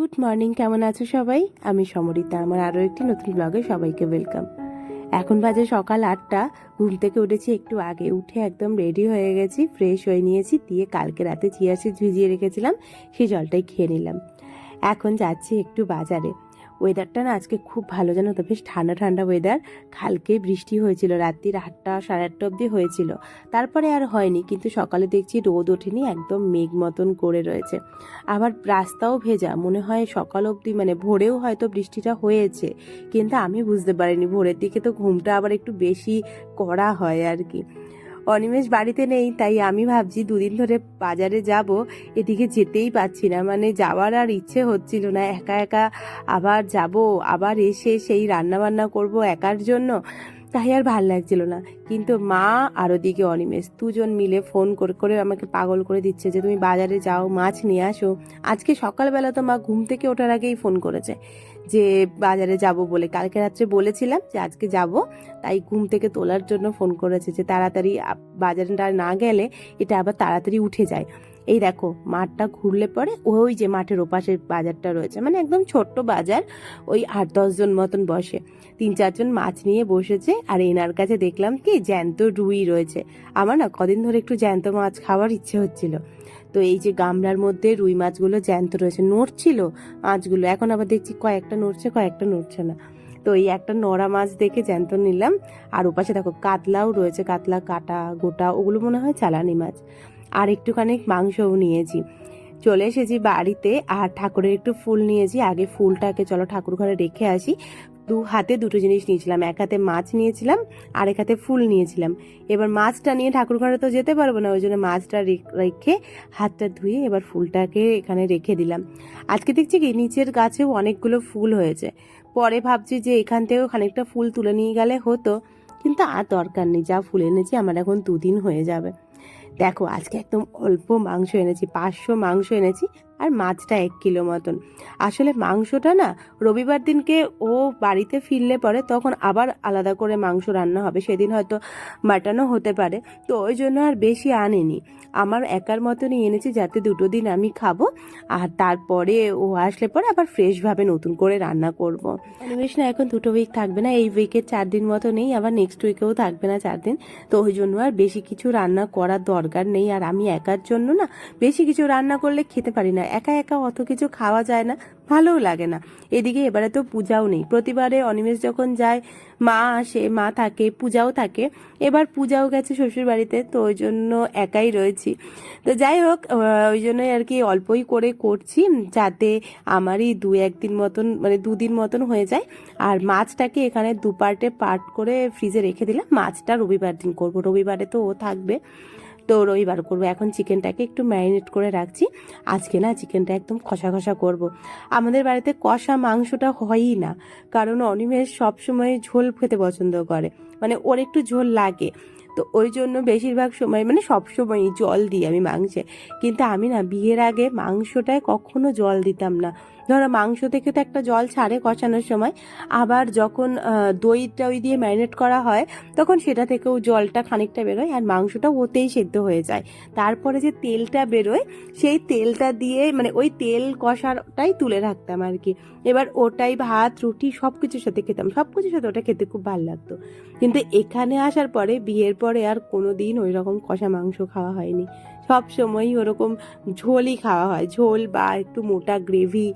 Good morning কেমন আছো সবাই? আমি সমরিতা, আমার আরও একটি নতুন ব্লগে সবাইকে ওয়েলকাম এখন বাজে সকাল আটটা, ঘুম থেকে উঠেছি একটু আগে, উঠে একদম রেডি হয়ে গেছি ফ্রেশ হয়ে নিয়েছি, দিয়ে কালকে রাতে চিয়া সিড ভিজিয়ে রেখেছিলাম, সেই জলটাই খেয়ে নিলাম। এখন যাচ্ছি একটু বাজারে। ওয়েদারটা না আজকে খুব ভালো জানো তো, বেশ ঠান্ডা ঠান্ডা ওয়েদার কালকে বৃষ্টি হয়েছিল, রাত্রির আটটা সাড়ে আটটা অবধি হয়েছিল। তারপরে আর হয়নি, কিন্তু সকালে দেখছি রোদ ওঠেনি, একদম মেঘ মতন করে রয়েছে। আবার রাস্তাও ভেজা, মনে হয় সকাল অবধি মানে ভোরেও হয়তো বৃষ্টিটা হয়েছে, কিন্তু আমি বুঝতে পারিনি, ভোরের দিকে তো ঘুমটা আবার একটু বেশি করা হয় আর কি। অনিমেষ বাড়িতে নেই, তাই আমি ভাবছি দুদিন ধরে বাজারে যাব, এদিকে যেতেই পাচ্ছি না মানে যাওয়ার আর ইচ্ছে হচ্ছিল না, একা একা আবার যাব, আবার এসে সেই রান্না বান্না করব একার জন্য, তাই আর ভালো লাগছিল না। কিন্তু মা আর ওদিকে অনিমেষ দুজন মিলে ফোন করে করে আমাকে পাগল করে দিচ্ছে যে তুমি বাজারে যাও, মাছ নিয়ে আসো। আজকে সকালবেলা তো মা ঘুম থেকে ওঠার আগেই ফোন করেছে। যে বাজারে যাব বলে। কালকে রাত্রে বলেছিলাম যে আজকে যাব, তাই ঘুম থেকে তোলার জন্য ফোন করেছে যে তাড়াতাড়ি বাজারটা না গেলে এটা আবার তাড়াতাড়ি উঠে যায়। এই দেখো, মাঠটা ঘুরলে পরে ওই যে মাঠের ওপাশে বাজারটা রয়েছে মানে একদম ছোট্ট বাজার, ওই আট দশজন মতন বসে। তিন চারজন মাছ নিয়ে বসেছে, আর এনার কাছে দেখলাম কি জ্যান্ত রুই রয়েছে। আমার না কদিন ধরে একটু জ্যান্ত মাছ খাওয়ার ইচ্ছে হচ্ছিল। তো এই যে গামলার মধ্যে রুই মাছগুলো জ্যান্ত রয়েছে, নড়ছিল মাছগুলো এখন আবার দেখছি কয়েকটা নড়ছে কয়েকটা নড়ছে না। তো এই একটা নড়া মাছ দেখে জ্যান্ত নিলাম, আর ওপাশে দেখো কাতলাও রয়েছে, কাতলা, কাটা, গোটা, ওগুলো মনে হয় চালানি মাছ। আর একটুখানি মাংসও নিয়েছি। চলে এসেছি বাড়িতে, আর ঠাকুরের একটু ফুল নিয়েছি, আগে ফুলটাকে চলো ঠাকুর ঘরে রেখে আসি। দু হাতে দুটো জিনিস নিয়েছিলাম। এক হাতে মাছ নিয়েছিলাম আর এক হাতে ফুল নিয়েছিলাম। এবার মাছটা নিয়ে ঠাকুর ঘরে তো যেতে পারব না, ওই জন্য মাছটা রেখে হাতটা ধুয়ে এবার ফুলটাকে এখানে রেখে দিলাম। আজকে দেখছি কি, নিচের গাছেও অনেকগুলো ফুল হয়েছে। পরে ভাবছি যে এখান থেকেও খানিকটা ফুল তুলে নিয়ে গেলে হতো, কিন্তু আর দরকার নেই, যা ফুল এনেছি আমার এখন দুদিন হয়ে যাবে। দেখো, আজকে একদম অল্প মাংস এনেছি, পাঁচশো মাংস এনেছি আর মাছটা এক কিলো মতন। আসলে মাংসটা না, রবিবার দিনকে ও বাড়িতে ফিরলে পরে তখন আবার আলাদা করে মাংস রান্না হবে। সেদিন হয়তো মাটনও হতে পারে। তো ওই জন্য আর বেশি আনেনি। আমার একার মতনই এনেছি, যাতে দুটো দিন আমি খাব। আর তারপরে ও আসলে পরে আবার ফ্রেশভাবে নতুন করে রান্না করব। না এখন দুটো উইক থাকবে না। এই উইকের চার দিন মতো নেই, আবার নেক্সট উইকেও থাকবে না চার দিন। তো ওই জন্য আর বেশি কিছু রান্না করার দরকার নেই। আর আমি একার জন্য না, বেশি কিছু রান্না করলে খেতে পারি না। একা একা অত কিছু খাওয়া যায় না, ভালোও লাগে না। এদিকে এবারে তো পূজাও নেই। প্রতিবারে অনিমেষ যখন যায়, মা আসে, মা থাকে, পূজাও থাকে। এবার পূজাও গেছে শ্বশুর বাড়িতে তো ওই জন্য একাই রয়েছি। তো যাই হোক ওই জন্যই আর কি অল্পই করে করছি, যাতে আমারই দু একদিন মতন মানে দুদিন মতন হয়ে যায়। আর মাছটাকে এখানে দু পার্টে পার্ট করে ফ্রিজে রেখে দিলাম। মাছটা রবিবার দিন করব। রবিবারে তো ও থাকবে। তো রবিবার করব। এখন চিকেনটাকে একটু ম্যারিনেট করে রাখছি। আজকে না চিকেনটা একদম কষা কষা করব। আমাদের বাড়িতে কষা মাংসটা হয়ই না। কারণ অনিমেষ সবসময় ঝোল খেতে পছন্দ করে। মানে ওর একটু ঝোল লাগে। তো ওই জন্য বেশিরভাগ সময় মানে সব সময় জল দিই আমি মাংসে। কিন্তু আমি না বিয়ের আগে মাংসটায় কখনো জল দিতাম না। ধরো মাংস থেকে তো একটা জল ছাড়ে কষানোর সময়। আবার যখন আহ, দই টই দিয়ে ম্যারিনেট করা হয় তখন সেটা থেকেও জলটা খানিকটা বেরোয় আর মাংসটা ওতেই সেদ্ধ হয়ে যায়। তারপরে যে তেলটা বেরোয় সেই তেলটা দিয়ে মানে ওই তেল কষাটাই তুলে রাখতাম আর কি। এবার ওটাই ভাত রুটি সব কিছুর সাথে খেতাম। সব কিছুর সাথে ওটা খেতে খুব ভালো লাগতো। কিন্তু এখানে আসার পরে বিয়ের পরে আর কোনো দিন ওই রকম কষা মাংস খাওয়া হয়নি। সব সময়ই ওরকম ঝোলই খাওয়া হয়। ঝোল বা একটু মোটা গ্রেভি,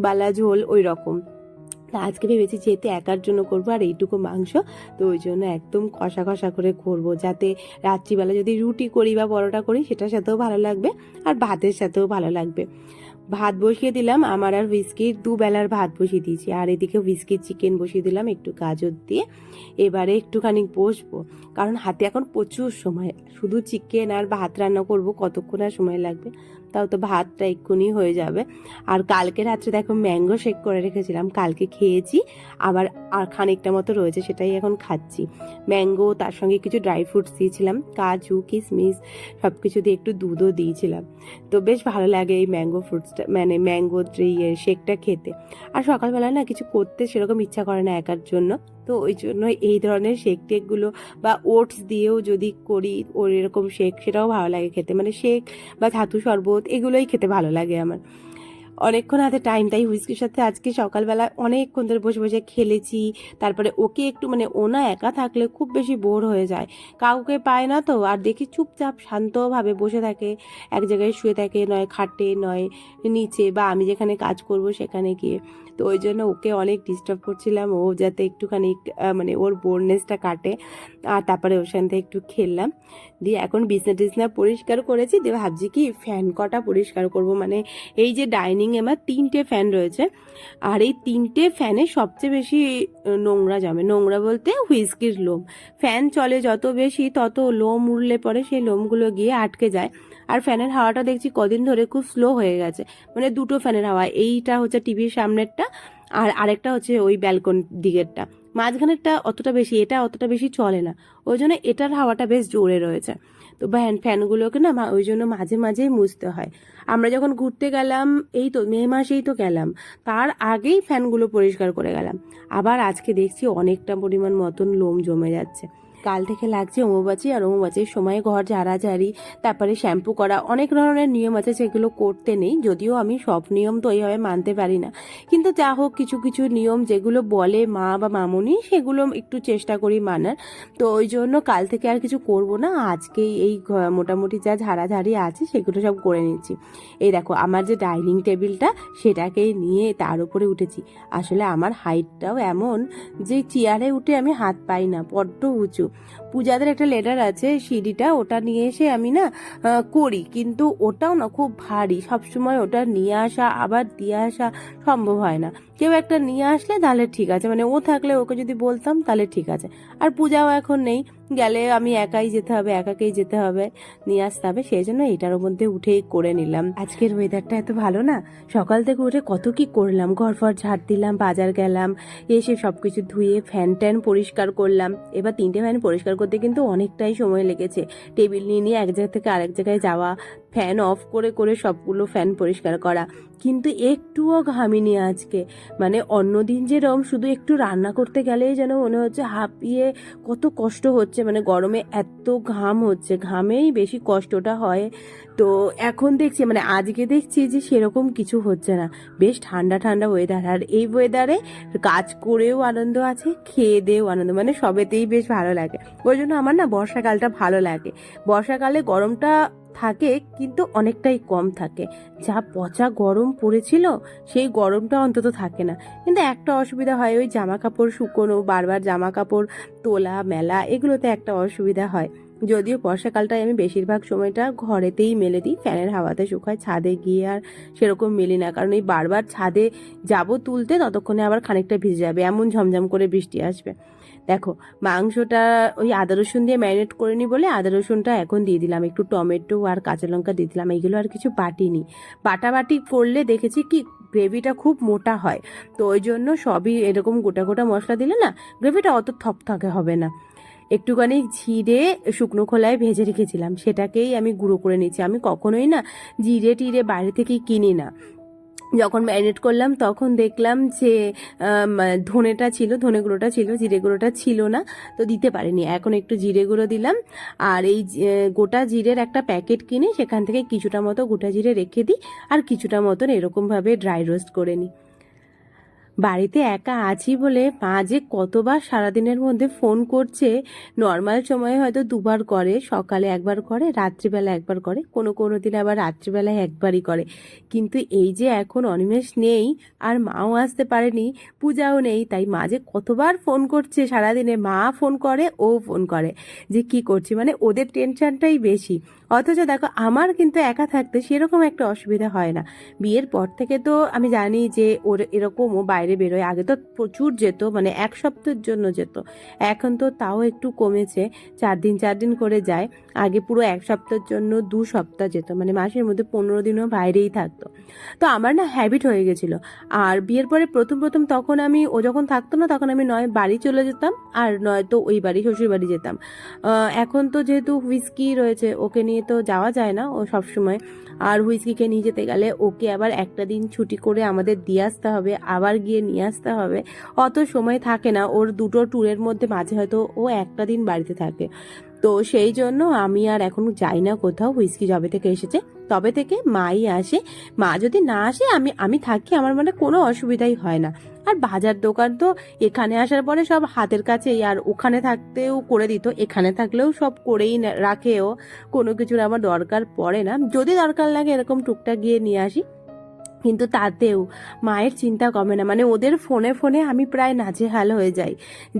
বালা ঝোল ওই রকম। তা আজকে ভেবেছি যেহেতু একার জন্য করব আর এইটুকু মাংস, তো ওই জন্য একদম কষা কষা করে করব। যাতে রাত্রিবেলা যদি রুটি করি বা পরোটা করি, সেটার সাথেও ভালো লাগবে আর ভাতের সাথেও ভালো লাগবে। ভাত বসিয়ে দিলাম। আমার আর হুইস্কির দুবেলার ভাত বসিয়ে দিয়েছি। আর এদিকে হুইস্কির চিকেন বসিয়ে দিলাম একটু গাজর দিয়ে। এবারে একটুখানি বসবো। কারণ হাতে এখন প্রচুর সময়। শুধু চিকেন আর ভাত রান্না করব, কতক্ষণ আর সময় লাগবে? তাও তো ভাতটা এক্ষুনি হয়ে যাবে। আর কালকে রাত্রে দেখো ম্যাঙ্গো শেক করে রেখেছিলাম, কালকে খেয়েছি, আবার আর খানিকটা মতো রয়েছে সেটাই এখন খাচ্ছি। ম্যাঙ্গো, তার সঙ্গে কিছু ড্রাই ফ্রুটস দিয়েছিলাম, কাজু কিশমিশ সব কিছু দিয়ে একটু দুধও দিয়েছিলাম। তো বেশ ভালো লাগে এই ম্যাঙ্গো ফ্রুটসটা মানে ম্যাঙ্গো ইয়ে শেকটা খেতে। আর সকালবেলা না কিছু করতে সেরকম ইচ্ছা করে না একার জন্য। তো ওই জন্য এই ধরনের শেক টেকগুলো বা ওটস দিয়েও যদি করি, ওর এরকম শেক সেটাও ভালো লাগে খেতে। মানে শেক বা ধাতু শরবত, এগুলোই খেতে ভালো লাগে আমার। অনেকক্ষণ হাতে টাইম তাই হুইস্কির সাথে। আজকে সকালবেলা অনেকক্ষণ ধরে বসে বসে খেলেছি। তারপরে ওকে একটু মানে ওনা একা থাকলে খুব বেশি বোর হয়ে যায়। কাউকে পায় না তো, আর দেখি চুপচাপ শান্তভাবে বসে থাকে। এক জায়গায় শুয়ে থাকে, নয় খাটে, নয় নিচে বা আমি যেখানে কাজ করব সেখানে গিয়ে। তো ওই জন্য ওকে অনেক ডিস্টার্ব করছিলাম। ও যাতে একটুখানি মানে ওর বোরনেসটা কাটে। আর তারপরে ওর সাথে একটু খেললাম। দিয়ে এখন বিছনা টিছনা পরিষ্কার করেছি। দিয়ে ভাবছি কি ফ্যান কটা পরিষ্কার করব? মানে এই যে ডাইনিং এ আমার তিনটে ফ্যান রয়েছে। আর এই তিনটে ফ্যানে সবচেয়ে বেশি নোংরা জমে নোংরা বলতে হুইস্কির লোম। ফ্যান চলে যত বেশি, তত লোম উড়লে পরে সেই লোমগুলো গিয়ে আটকে যায়। আর ফ্যানের হাওয়াটা দেখছি কদিন ধরে খুব স্লো হয়ে গেছে। মানে দুটো ফ্যানের হাওয়া। এইটা হচ্ছে টিভির সামনেরটা, আর আরেকটা হচ্ছে ওই ব্যালকন দিকেরটা। মাঝখানেরটা অতটা বেশি, এটা অতটা বেশি চলে না। ওই জন্য এটার হাওয়াটা বেশ জোরে রয়েছে। তো ফ্যান ফ্যানগুলোকে না ওই জন্য মাঝে মাঝেই মুছতে হয়। আমরা যখন ঘুরতে গেলাম, এই তো মে মাসেই তো গেলাম, তার আগেই ফ্যানগুলো পরিষ্কার করে গেলাম। আবার আজকে দেখছি অনেকটা পরিমাণ মতন লোম জমে যাচ্ছে। কাল থেকে লাগছে অম্বুবাচী আর অম্বুবাচীর সময় ঘর ঝাড়াঝাড়ি, তারপরে শ্যাম্পু করা, অনেক ধরনের নিয়ম আছে সেগুলো করতে নেই, যদিও আমি সব নিয়ম তো ওইভাবে মানতে পারি না। কিন্তু যা হোক, কিছু কিছু নিয়ম যেগুলো বলে মা বা মামুনি, সেগুলো একটু চেষ্টা করি মানার। তো ওই জন্য কাল থেকে আর কিছু করব না, আজকেই এই মোটামুটি যা ঝাড়াঝাড়ি আছে সেগুলো সব করে নিচ্ছি। এই দেখো, আমার যে ডাইনিং টেবিলটা সেটাকেই নিয়ে তার উপরে উঠেছি। আসলে আমার হাইটটাও এমন যে, চেয়ারে উঠে আমি হাত পাই না, বড্ড উঁচু। পূজাদের একটা লেটার আছে, সিঁড়িটা, ওটা নিয়ে এসে আমি না করি। কিন্তু ওটাও না খুব ভারী। সবসময় ওটা নিয়ে আসা, আবার দিয়ে আসা সম্ভব হয় না। কেউ একটা নিয়ে আসলে তাহলে ঠিক আছে। মানে ও থাকলে ওকে যদি বলতাম তাহলে ঠিক আছে। আর পূজাও এখন নেই। গেলে আমি একাই যেতে হবে, একাকেই যেতে হবে, নিয়ে আসতে হবে। সেই জন্য এটার মধ্যে উঠেই করে নিলাম। আজকের ওয়েদারটা এত ভালো না? সকাল থেকে উঠে কত কি করলাম। ঘর ফর ঝাড় দিলাম, বাজার গেলাম, এসে সবকিছু ধুয়ে ফ্যান ট্যান পরিষ্কার করলাম। এবার তিনটে ফ্যান পরিষ্কার করতে কিন্তু অনেকটাই সময় লেগেছে। টেবিল নিয়ে নিয়ে এক জায়গা থেকে আরেক জায়গায় যাওয়া ফ্যান অফ করে করে সবগুলো ফ্যান পরিষ্কার করা। কিন্তু একটুও ঘামিনি আজকে। মানে অন্যদিন যেরকম শুধু একটু রান্না করতে গেলেই যেন মনে হচ্ছে হাঁপিয়ে কত কষ্ট হচ্ছে। মানে গরমে এত ঘাম হচ্ছে, ঘামেই বেশি কষ্টটা হয়। তো এখন দেখছি মানে আজকে দেখছি যে সেরকম কিছু হচ্ছে না। বেশ ঠান্ডা ঠান্ডা ওয়েদার আর এই ওয়েদারে কাজ করেও আনন্দ আছে, খেয়ে দেও আনন্দ। মানে সবেতেই বেশ ভালো লাগে। ওই জন্য আমার না বর্ষাকালটা ভালো লাগে। বর্ষাকালে গরমটা থাকে কিন্তু অনেকটাই কম থাকে। যা পচা গরম পড়েছিল, সেই গরমটা অন্তত থাকে না। কিন্তু একটা অসুবিধা হয়, ওই জামা কাপড় শুকোনো, বারবার জামা কাপড় তোলা, মেলা, এগুলোতে একটা অসুবিধা হয়। যদিও বর্ষাকালটায় আমি বেশিরভাগ সময়টা ঘরেতেই মেলে দিই, ফ্যানের হাওয়াতে শুকায়, ছাদে গিয়ে আর সেরকম মেলি না। কারণ এই বারবার ছাদে যাব তুলতে ততক্ষণে আবার খানিকটা ভিজে যাবে, এমন ঝমঝম করে বৃষ্টি আসবে। দেখো, মাংসটা ওই আদা রসুন দিয়ে ম্যারিনেট করে নি বলে আদা রসুনটা এখন দিয়ে দিলাম। একটু টমেটো আর কাঁচা লঙ্কা দিয়ে দিলাম। এইগুলো আর কিছু বাটিনি। বাটাবাটি করলে দেখেছি কি, গ্রেভিটা খুব মোটা হয়। তো ওই জন্য সবই এরকম গোটা গোটা মশলা দিলে না, গ্রেভিটা অত থকথকে হবে না। একটুখানি জিরে শুকনো খোলায় ভেজে রেখেছিলাম। সেটাকেই আমি গুঁড়ো করে নিচ্ছি আমি কখনোই না, জিরে টিরে বাইরে থেকেই কিনি না। যখন ম্যারিনেট করলাম, তখন দেখলাম যে ধনেটা ছিল, ধনে গুঁড়োটা ছিল, জিরে গুঁড়োটা ছিল না, তো দিতে পারিনি। এখন একটু জিরে গুঁড়ো দিলাম, আর এই গোটা জিরের একটা প্যাকেট কিনে সেখান থেকে কিছুটা মতো গোটা জিরে রেখে দিই, আর কিছুটা মতন এরকমভাবে ড্রাই রোস্ট করে নিই। বাড়িতে একা আছি বলে মা যে কতবার সারাদিনের মধ্যে ফোন করছে নর্মাল সময়ে হয়তো দুবার করে, সকালে একবার করে, রাত্রিবেলা একবার করে, কোনো কোনো দিন আবার রাত্রিবেলায় একবারই করে। কিন্তু এই যে এখন অনিমেষ নেই আর মাও আসতে পারেনি, পূজাও নেই, তাই মা যে কতবার ফোন করছে সারাদিনে, মা ফোন করে, ও ফোন করে। যে কি করছি? মানে ওদের টেনশনটাই বেশি। অথচ দেখো, আমার কিন্তু একা থাকতে সেরকম একটা অসুবিধা হয় না। বিয়ের পর থেকে তো আমি জানি যে ওর এরকমও বাইরে বেরোয়। আগে তো প্রচুর যেত মানে এক সপ্তাহের জন্য যেত। এখন তো তাও একটু কমেছে, চার দিন চার দিন করে যায়। আগে পুরো এক সপ্তাহের জন্য দু সপ্তাহ যেত মানে মাসের মধ্যে পনেরো দিনও বাইরেই থাকতো। তো আমার না হ্যাবিট হয়ে গেছিল। আর বিয়ের পরে প্রথম প্রথম তখন আমি, ও যখন থাকতো না, তখন আমি নয় বাড়ি চলে যেতাম, আর নয়তো ওই বাড়ি, শ্বশুর বাড়ি যেতাম। এখন তো যেহেতু হুইস্কি রয়েছে, ওকে নিয়ে তো যাওয়া যায় না, ও সব সময় আর হুইস্কিকে নিয়ে যেতে গেলে ওকে আবার একটা দিন ছুটি করে আমাদের দিয়ে আসতে হবে, আবার গিয়ে নিয়ে আসতে হবে। অত সময় থাকে না, ওর দুটো ট্যুরের মধ্যে মাঝে হয়তো ও একটা দিন বাড়িতে থাকে। তো সেই জন্য আমি আর এখন যাই না কোথাও, হুইস্কি জবে থেকে এসেছে। তবে থেকে মাই আসে। মা যদি না আসে, আমি আমি থাকি, আমার মানে কোনো অসুবিধাই হয় না। আর বাজার দোকান তো এখানে আসার পরে সব হাতের কাছেই, আর ওখানে থাকতেও করে দিত, এখানে থাকলেও সব করেই রাখেও কোনো কিছুর আমার দরকার পড়ে না। যদি দরকার লাগে এরকম টুকটাক গিয়ে নিয়ে আসি। কিন্তু তাতেও মায়ের চিন্তা কমে না। মানে ওদের ফোনে ফোনে আমি প্রায় নাজেহাল হয়ে যাই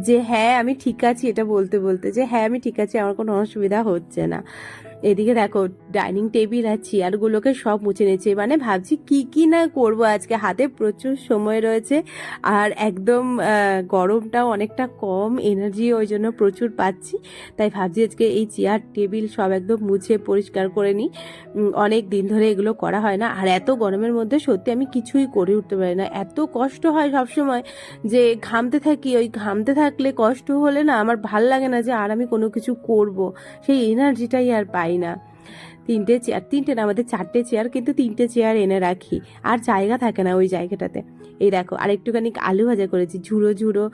যে হ্যাঁ আমি ঠিক আছি। এটা বলতে বলতে যে হ্যাঁ আমি ঠিক আছি, আমার কোনো অসুবিধা হচ্ছে না। এদিকে দেখো ডাইনিং টেবিল আর চেয়ারগুলোকে সব মুছে নিয়েছে। মানে ভাবছি কি কি না করব আজকে? হাতে প্রচুর সময় রয়েছে আর একদম গরমটাও অনেকটা কম এনার্জি ওই জন্য প্রচুর পাচ্ছি। তাই ভাবছি আজকে এই চেয়ার টেবিল সব একদম মুছে পরিষ্কার করে নিই। অনেক দিন ধরে এগুলো করা হয় না। আর এত গরমের মধ্যে সত্যি আমি কিছুই করে উঠতে পারি না। এত কষ্ট হয় সব সময় যে ঘামতে থাকি, ওই ঘামতে থাকলে কষ্ট হলে না আমার ভালো লাগে না যে আর আমি কোনো কিছু করব। সেই এনার্জিটাই আর পাই না তিনটে চেয়ার তিনটে না, আমাদের চারটে চেয়ার কিন্তু তিনটে চেয়ার এনে রাখি। আর জায়গা থাকে না ওই জায়গাটাতে। এই দেখো আর একটুখানি আলু ভাজা করেছি, ঝুড়ো ঝুড়ো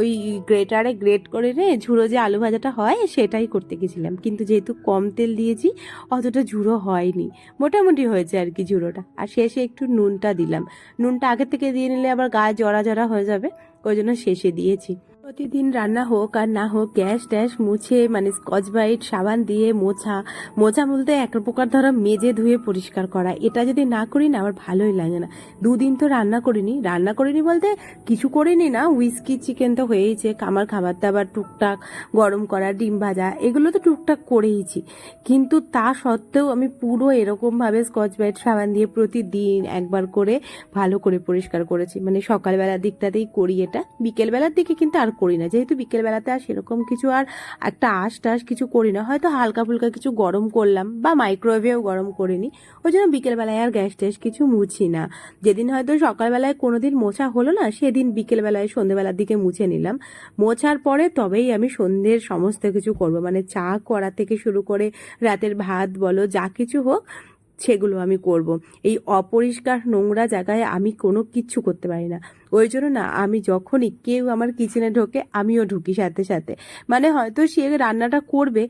ওই গ্রেটারে গ্রেট করে নে, ঝুড়ো যে আলু ভাজাটা হয়, সেটাই করতে গেছিলাম। কিন্তু যেহেতু কম তেল দিয়েছি, অতটা ঝুড়ো হয়নি। মোটামুটি হয়েছে আর কি ঝুড়োটা। আর শেষে একটু নুনটা দিলাম। নুনটা আগে থেকে দিয়ে নিলে আবার গায়ে জড়া জড়া হয়ে যাবে, ওই জন্য শেষে দিয়েছি। প্রতিদিন রান্না হোক আর না হোক, গ্যাস ট্যাস মুছে মানে স্কচ ব্রাইট সাবান দিয়ে মোছা মোছা বলতে এক প্রকার ধরো মেজে ধুয়ে পরিষ্কার করা। এটা যদি না করি না, আমার ভালোই লাগে না। দুদিন তো রান্না করিনি। রান্না করিনি বলতে কিছু করিনি না উইস্কি চিকেন তো হয়েইছে আমার খাবার দাবার টুকটাক, গরম করা, ডিম ভাজা, এগুলো তো টুকটাক করেইছি। কিন্তু তা সত্ত্বেও আমি পুরো এরকমভাবে স্কচ ব্রাইট সাবান দিয়ে প্রতিদিন একবার করে ভালো করে পরিষ্কার করেছি। মানে সকালবেলার দিকটাতেই করি এটা। বিকেলবেলার দিকে কিন্তু আর করি না। যেহেতু বিকেলবেলাতে আর সেরকম কিছু আর একটা আশ টাশ কিছু করি না। হয়তো হালকা ফুলকা কিছু গরম করলাম বা মাইক্রোওয়েভেও গরম করিনি। ওই জন্য বিকেলবেলায় আর গ্যাস ট্যাস কিছু মুছি না। যেদিন হয়তো সকালবেলায় কোনোদিন মোছা হলো না, সেদিন বিকেলবেলায় সন্ধেবেলার দিকে মুছে নিলাম। মোছার পরে তবেই আমি সন্ধ্যের সমস্ত কিছু করব। মানে চা করা থেকে শুরু করে রাতের ভাত বলো, যা কিছু হোক সেগুলো আমি করব। এই অপরিষ্কার নোংরা জায়গায় আমি কোনো কিচ্ছু করতে পারি না। ওই জন্য না, আমি যখনই কেউ আমার কিচেনে ঢোকে, আমিও ঢুকি সাথে সাথে। মানে হয়তো সে রান্নাটা করবে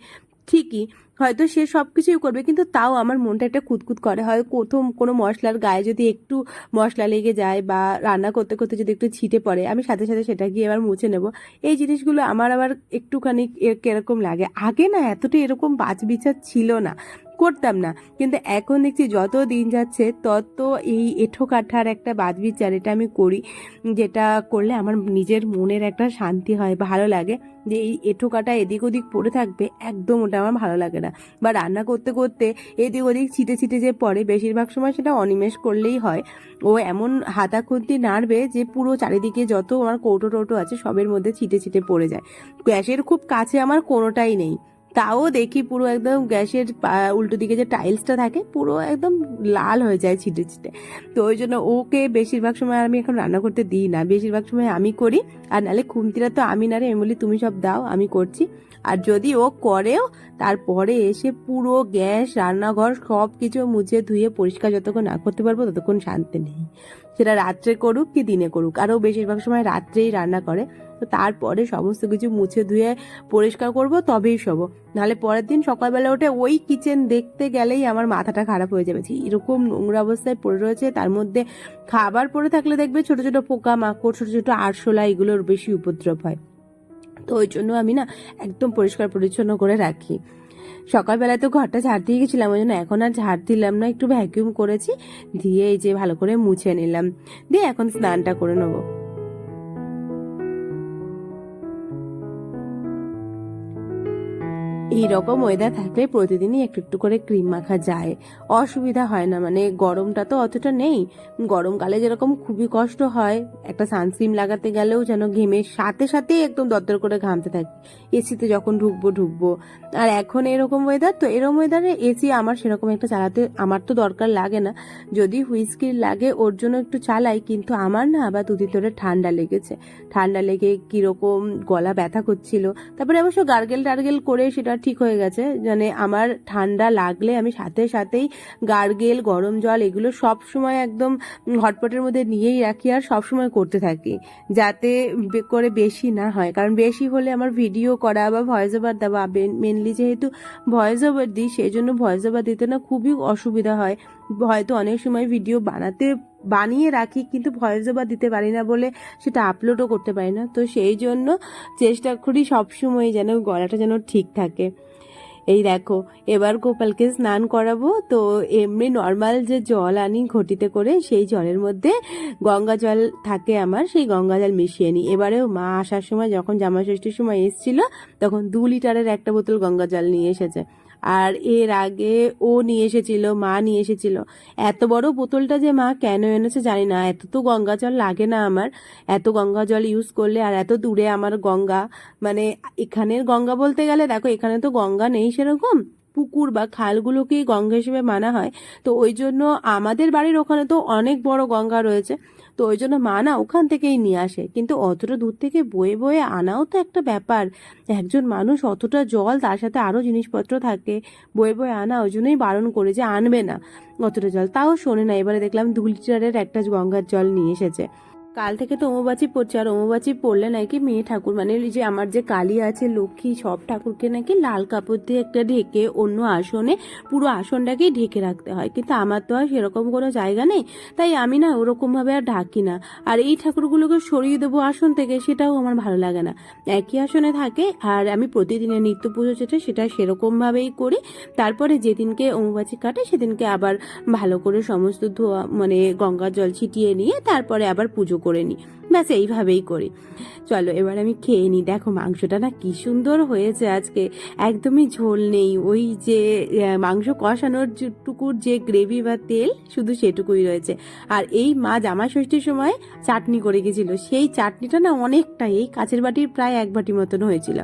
ঠিকই, হয়তো সে সব কিছুই করবে, কিন্তু তাও আমার মনটা একটা কুতকুত করে। হয় প্রথম কোনো মশলার গায়ে যদি একটু মশলা লেগে যায় বা রান্না করতে করতে যদি একটু ছিটে পড়ে, আমি সাথে সাথে সেটা গিয়ে আবার মুছে নেব। এই জিনিসগুলো আমার আবার একটুখানি কীরকম লাগে। আগে না এতটা এরকম বাজ বিচার ছিল না। করতাম না। কিন্তু এখন দেখছি যত দিন যাচ্ছে, তত এই এঠো কাঠার একটা বাদ বিচার এটা আমি করি, যেটা করলে আমার নিজের মনের একটা শান্তি হয়, ভালো লাগে। যে এই এঠো কাটা এদিক ওদিক পড়ে থাকবে, একদম ওটা আমার ভালো লাগে না। বা রান্না করতে করতে এদিক ওদিক ছিটে ছিটে যে পড়ে, বেশিরভাগ সময় সেটা অনিমেষ করলেই হয়। ও এমন হাতা খুন্তি নাড়বে যে পুরো চারিদিকে যত আমার কৌটো টৌটো আছে, সবের মধ্যে ছিটে ছিটে পড়ে যায়। গ্যাসের খুব কাছে আমার কোনোটাই নেই। তাও দেখি পুরো একদম গ্যাসের উল্টো দিকে যে টাইলসটা থাকে, পুরো একদম লাল হয়ে যায় ছিটে ছিটে। তো ওই জন্য ওকে বেশিরভাগ সময় আমি এখন রান্না করতে দিই না। বেশিরভাগ সময় আমি করি, আর নালে খুন্তিরা তো আমি না রে বলি তুমি সব দাও, আমি করছি। আর যদি ও করেও, তারপরে এসে পুরো গ্যাস, রান্নাঘর সব কিছু মুছে ধুয়ে পরিষ্কার যতক্ষণ না করতে পারব, ততক্ষণ শান্তি নেই। সেটা রাত্রে করুক কি দিনে করুক। আরও বেশিরভাগ সময় রাত্রেই রান্না করে। তো তারপরে সমস্ত কিছু মুছে ধুয়ে পরিষ্কার করব, তবেই শোবো। নাহলে পরের দিন সকালবেলা উঠে ওই কিচেন দেখতে গেলেই আমার মাথাটা খারাপ হয়ে যাবে। এরকম নোংরা অবস্থায় পড়ে রয়েছে, তার মধ্যে খাবার পড়ে থাকলে দেখবে ছোট ছোট পোকা মাকড় ছোট ছোট আরশোলা এগুলোর বেশি উপদ্রব হয়। তো ওই জন্য আমি না একদম পরিষ্কার পরিচ্ছন্ন করে রাখি। সকালবেলায় তো ঘরটা ঝাড় দিয়ে গেছিলাম, ওই জন্য এখন আর ঝাড় দিলাম না, একটু ভ্যাকিউম করেছি দিয়ে এই যে ভালো করে মুছে নিলাম। দিয়ে এখন স্নানটা করে নেব। এইরকম ওয়েদার থাকলে প্রতিদিনই একটু একটু করে ক্রিম মাখা যায়। অসুবিধা হয় না মানে গরমটা তো অতটা নেই। গরমকালে যেরকম খুবই কষ্ট হয়, একটা সানস্ক্রিন লাগাতে গেলেও যেন ঘেমে সাথে সাথে একদম দরদর করে ঘামতে থাকি। এসিতে যখন ঢুকবো ঢুকবো। আর এখন এরকম ওয়েদার তো এরকম ওয়েদারে এসি আমার সেরকম একটা চালাতে আমার তো দরকার লাগে না। যদি হুইস্কির লাগে, ওর জন্য একটু চালাই, কিন্তু আমার না আবার দুদিন ধরে ঠান্ডা লেগেছে। ঠান্ডা লেগে কীরকম গলা ব্যথা করছিল। তারপরে অবশ্য গার্গেল টার্গেল করে সেটা ঠিক হয়ে গেছে। মানে আমার ঠান্ডা লাগলে আমি সাথে সাথেই গার্গেল, গরম জল এগুলো সব সময় একদম হটপটের মধ্যে নিয়েই রাখি আর সব সময় করতে থাকি। যাতে করে বেশি না হয়। কারণ বেশি হলে আমার ভিডিও করা বা ভয়েস ওভার দেওয়া মেনলি যেহেতু ভয়েস ওভার দিই সেই জন্য ভয়েস ওভার দিতে না খুবই অসুবিধা হয়। হয়তো অনেক সময় ভিডিও বানাতে বানিয়ে রাখি, কিন্তু ভয়েস ওভার দিতে পারি না বলে সেটা আপলোডও করতে পারি না। তো সেই জন্য চেষ্টা করি সবসময় যেন গলাটা যেন ঠিক থাকে। এই দেখো, এবার গোপালকে স্নান করাবো। তো এমনি নর্মাল যে জল আনি ঘটিতে করে, সেই জলের মধ্যে গঙ্গা জল থাকে আমার, সেই গঙ্গা জল মিশিয়ে নিই। এবারেও মা আসার সময়, যখন জামা ষষ্ঠীর সময় এসেছিল, তখন দু লিটারের একটা বোতল গঙ্গা জল নিয়ে এসেছে। আর এর আগে ও নিয়ে এসেছিল, মা নিয়ে এসেছিল। এত বড় বোতলটা যে মা কেন এনেছে জানি না। এত তো গঙ্গা জল লাগে না আমার। এত গঙ্গা জল ইউজ করলে আর এত দূরে আমার গঙ্গা মানে এখানের গঙ্গা বলতে গেলে দেখো এখানে তো গঙ্গা নেই সেরকম। পুকুর বা খালগুলোকেই গঙ্গা হিসেবে মানা হয়। তো ওই জন্য আমাদের বাড়ির ওখানে তো অনেক বড় গঙ্গা রয়েছে। তো ওই জন্য মা না ওখান থেকেই নিয়ে আসে। কিন্তু অতটা দূর থেকে বয়ে বয়ে আনাও তো একটা ব্যাপার। একজন মানুষ অতটা জল তার সাথে আরও জিনিসপত্র থাকে। বয়ে বয়ে আনা ওই জন্যই বারণ করে যে আনবে না। অতটা জল তাও শোনে না। এবারে দেখলাম দু লিটারের একটা গঙ্গার জল নিয়ে এসেছে। কাল থেকে তো অমুবাচি পড়ছে, আর অমুবাচি পড়লে নাকি মেয়ে ঠাকুর মানে যে আমার যে কালী আছে, লক্ষ্মী, সব ঠাকুরকে নাকি লাল কাপড় দিয়ে একটা ঢেকে অন্য আসনে, পুরো আসনটাকেই ঢেকে রাখতে হয়। কিন্তু আমার তো আর সেরকম কোনো জায়গা নেই, তাই আমি না ওরকমভাবে আর ঢাকি না। আর এই ঠাকুরগুলোকে সরিয়ে দেবো আসন থেকে, সেটাও আমার ভালো লাগে না। একই আসনে থাকে, আর আমি প্রতিদিনের নিত্য পুজো যেটা, সেটা সেরকমভাবেই করি। তারপরে যেদিনকে অমুবাচি কাটে, সেদিনকে আবার ভালো করে সমস্ত ধোয়া মানে গঙ্গার জল ছিটিয়ে নিয়ে, তারপরে আবার পুজো করে নিই ব্যাস, এইভাবেই করি। চলো, এবার আমি খেয়ে নিই দেখো, মাংসটা না কি সুন্দর হয়েছে আজকে। একদমই ঝোল নেই। ওই যে মাংস কষানোর টুকুর যে গ্রেভি বা তেল, শুধু সেটুকুই রয়েছে। আর এই মা জামা ষষ্ঠীর সময় চাটনি করে গেছিল। সেই চাটনিটা না অনেকটাই, এই কাছের বাটির প্রায় এক বাটি মতন হয়েছিল।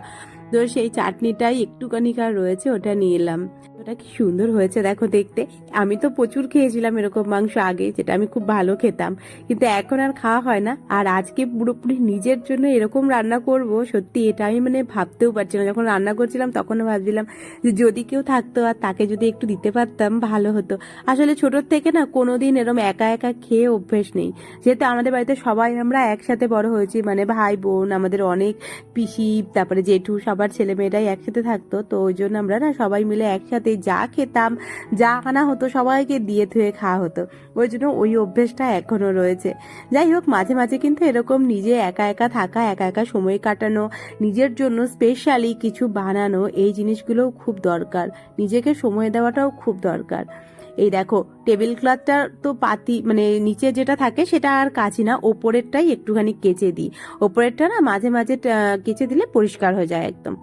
তো সেই চাটনিটাই একটুখানি কার রয়েছে, ওটা নিয়ে এলাম। ওটা কি সুন্দর হয়েছে, দেখো দেখতে। আমি তো প্রচুর খেয়েছিলাম এরকম মাংস আগে, যেটা আমি খুব ভালো খেতাম। কিন্তু এখন আর খাওয়া হয় না। আর আজকে পুরোপুরি নিজের জন্য এরকম রান্না করব, সত্যি এটা আমি মানে ভাবতেও পারছি না। যখন রান্না করছিলাম তখনও ভাবছিলাম যে যদি কেউ থাকতো আর তাকে যদি একটু দিতে পারতাম, ভালো হতো। আসলে ছোটোর থেকে না কোনোদিন এরকম একা একা খেয়ে অভ্যেস নেই। যেহেতু আমাদের বাড়িতে সবাই আমরা একসাথে বড় হয়েছি মানে ভাই, বোন, আমাদের অনেক পিসি, তারপরে জেঠু, সবার ছেলে মেয়েরাই একসাথে থাকতো। তো ওই জন্য আমরা না সবাই মিলে একসাথে যা খেতাম, যা আনা হতো সবাইকে দিয়ে ধুয়ে খাওয়া হতো। ওই জন্য ওই অভ্যেসটা এখনও রয়েছে। যাই হোক, মাঝে মাঝে কিন্তু এরকম নিজে একা একা থাকা, একা একা সময় কাটানো, নিজের জন্য স্পেশালি কিছু বানানো, এই জিনিসগুলোও খুব দরকার। নিজেকে সময় দেওয়াটাও খুব দরকার। এই দেখো টেবিল ক্লথটা তো পাতি মানে নিচে যেটা থাকে সেটা আর কাচি না, ওপরেরটাই একটুখানি কেচে দিই। ওপরেরটা না মাঝে মাঝে কেচে দিলে পরিষ্কার হয়ে যায় একদম।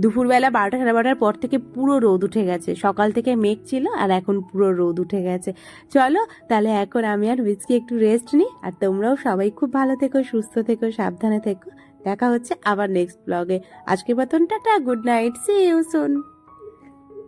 দুপুরবেলা বারোটা সাড়ে বারোটার পর থেকে পুরো রোদ উঠে গেছে। সকাল থেকে মেঘ ছিল আর এখন পুরো রোদ উঠে গেছে। চলো, তাহলে এখন আমি আর উইচকে একটু রেস্ট নিই আর তোমরাও সবাই খুব ভালো থেকো, সুস্থ থেকো, সাবধানে থেকো। দেখা হচ্ছে আবার নেক্সট ব্লগে আজকের মতন tata good night see you soon